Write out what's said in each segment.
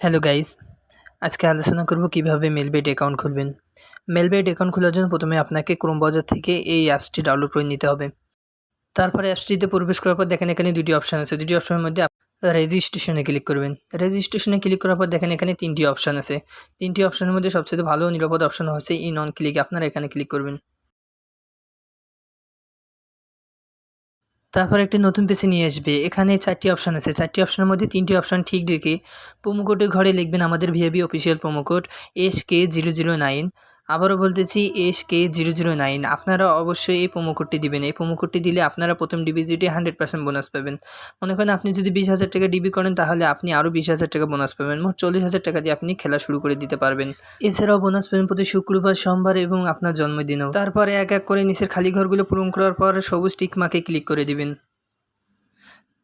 Hello guys, আজকে আলোচনা করব কীভাবে মেলবেট অ্যাকাউন্ট খুলবেন। মেলবেট অ্যাকাউন্ট খোলার জন্য প্রথমে আপনাকে ক্রোম ব্রাউজার থেকে এই অ্যাপসটি ডাউনলোড করে নিতে হবে। তারপরে অ্যাপসটিতে প্রবেশ করার পর দেখেন এখানে দুটি অপশান আছে। দুটি অপশনের মধ্যে রেজিস্ট্রেশনে ক্লিক করবেন। রেজিস্ট্রেশনে ক্লিক করার পর দেখেন এখানে তিনটি অপশান আছে। তিনটি অপশানের মধ্যে সবচেয়ে ভালো নিরাপদ অপশান হচ্ছে ইন অন ক্লিক আপনারা এখানে ক্লিক করবেন। তারপর একটি নতুন পেজে নিয়ে আসবে। এখানে চারটি অপশান আছে। চারটি অপশানের মধ্যে তিনটি অপশান ঠিক রেখে প্রোমো কোডের ঘরে লিখবেন আমাদের ভিআবি official promo code S K zero zero nine আবারও বলতেছি S K zero zero nine, আপনারা অবশ্যই এই কোডটি দিবেন। এই কোডটি দিলে আপনারা প্রথম ডিবিজিটে হান্ড্রেড পার্সেন্ট বোনাস পাবেন। মনে করেন আপনি যদি বিশ হাজার টাকা ডিবি করেন, তাহলে আপনি আরও বিশ হাজার টাকা বোনাস পাবেন। মোট চল্লিশ হাজার টাকা দিয়ে আপনি খেলা শুরু করে দিতে পারবেন। এছাড়াও বোনাস পাবেন প্রতি শুক্রবার, সোমবার এবং আপনার জন্মদিনেও। তারপরে এক এক করে নিচের খালি ঘরগুলো পূরণ করার পর সবুজ টিক মাকে ক্লিক করে দিবেন।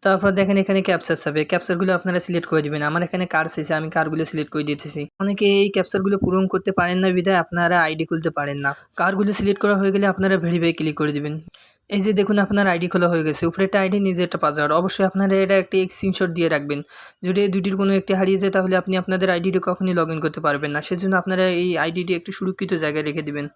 তারপর দেখেন এখানে ক্যাপচার যাবে ক্যাপচারগুলো আপনারা সিলেক্ট করে দিবেন। আমার এখানে কার এসেছে আমি কারগুলো সিলেক্ট করে দিতেছি। অনেকে এই ক্যাপচারগুলো পূরণ করতে পারেন না বিধায় আপনারা আইডি খুলতে পারেন না। কারগুলো সিলেক্ট করা হয়ে গেলে আপনারা ভেরিফাই ক্লিক করে দিবেন। এই যে দেখুন আপনার আইডি খোলা হয়ে গেছে। উপরে একটা আইডি নিজে একটা পাসওয়ার্ড অবশ্যই আপনারা এটা একটি স্ক্রিনশট দিয়ে রাখবেন। যদি দুটির কোনো একটি হারিয়ে যায়, তাহলে আপনি আপনাদের আইডিটি কখনই লগ করতে পারবেন না। সেজন্য আপনারা এই আইডিটি একটু সুরক্ষিত জায়গায় রেখে দিবেন।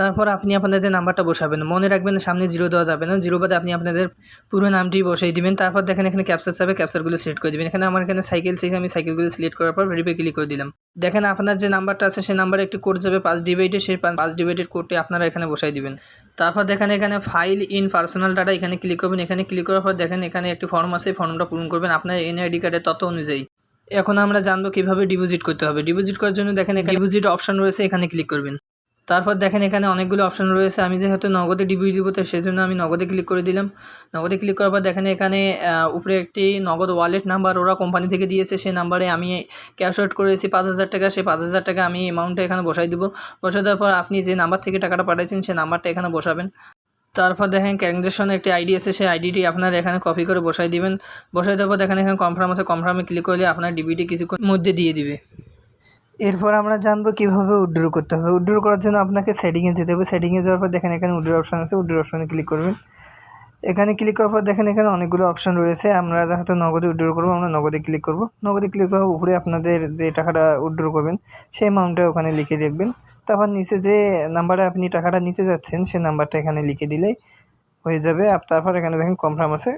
তারপর আপনি আপনাদের নাম্বারটা বসাবেন। মনে রাখবেন সামনে জিরো দেওয়া যাবে না। জিরো বাদে আপনি আপনাদের পুরো নামটি বসিয়ে দিবেন। তারপর দেখেন এখানে ক্যাপচার যাবে। ক্যাপচারগুলো সিলেক্ট করে দিবেন। এখানে আমার এখানে সাইকেল সেই আমি সাইকেলগুলো সিলেক্ট করার পর ভেরিফাই ক্লিক করে দিলাম। দেখেন আপনার যে নাম্বারটা আছে সেই নাম্বারে একটি কোড যাবে। পাঁচ ডিভাইডে সেই পাঁচ ডিভাইডের কোডটি আপনারা এখানে বসাই দিবেন। তারপর দেখেন এখানে ফাইল ইন পার্সোনাল ডাটা এখানে ক্লিক করবেন। এখানে ক্লিক করার পর দেখেন এখানে একটি ফর্ম আছে। ফর্মটা পূরণ করবেন আপনার এনআইডি কার্ডের তথ্য অনুযায়ী। এখন আমরা জানব কীভাবে ডিপোজিট করতে হবে। ডিপোজিট করার জন্য দেখেন এখানে ডিপোজিট অপশন রয়েছে। এখানে ক্লিক করবেন। তারপর দেখেন এখানে অনেকগুলো অপশন রয়েছে। আমি যেহেতু নগদে ডিবিউ দিব, তো সেজন্য আমি নগদে ক্লিক করে দিলাম। নগদে ক্লিক করার পর দেখেন এখানে উপরে একটি নগদ ওয়ালেট নাম্বার ওরা কোম্পানি থেকে দিয়েছে। সেই নাম্বারে আমি ক্যাশ আউট করেছি পাঁচ হাজার টাকা। সেই পাঁচ হাজার টাকা আমি অ্যামাউন্টটা এখানে বসাই দেবো। বসাই দেওয়ার পর আপনি যে নাম্বার থেকে টাকাটা পাঠাচ্ছেন সেই নাম্বারটা এখানে বসাবেন। তারপর দেখেন ট্রানজ্যাকশনে একটি আইডি আছে। সেই আইডিটি আপনার এখানে কপি করে বসাই দিবেন। বসাই দেওয়ার পর দেখেন এখানে কনফার্ম আছে। কনফার্মে ক্লিক করলে আপনার ডিবিটি কিছুক্ষণ মধ্যে দিয়ে দিবে। এরপর আমরা জানব কীভাবে উইড্রো করতে হবে। উইড্রো করার জন্য আপনাকে সেটিংয়ে যেতে হবে। সেটিংয়ে যাওয়ার পর দেখেন এখানে উইড্রো অপশান আছে। উইড্রো অপশানে ক্লিক করবেন। এখানে ক্লিক করার পর দেখেন এখানে অনেকগুলো অপশান রয়েছে। আমরা হয়তো নগদে উইড্রো করব, আমরা নগদে ক্লিক করব। নগদে ক্লিক করার উপরে আপনাদের যে টাকাটা উইড্রো করবেন, সেই অ্যামাউন্টটা ওখানে লিখে রাখবেন তারপর নিচে যে নাম্বারে আপনি টাকাটা নিতে যাচ্ছেন, সেই নাম্বারটা এখানে লিখে দিলেই হয়ে যাবে। তারপর এখানে দেখেন কনফার্ম আছে।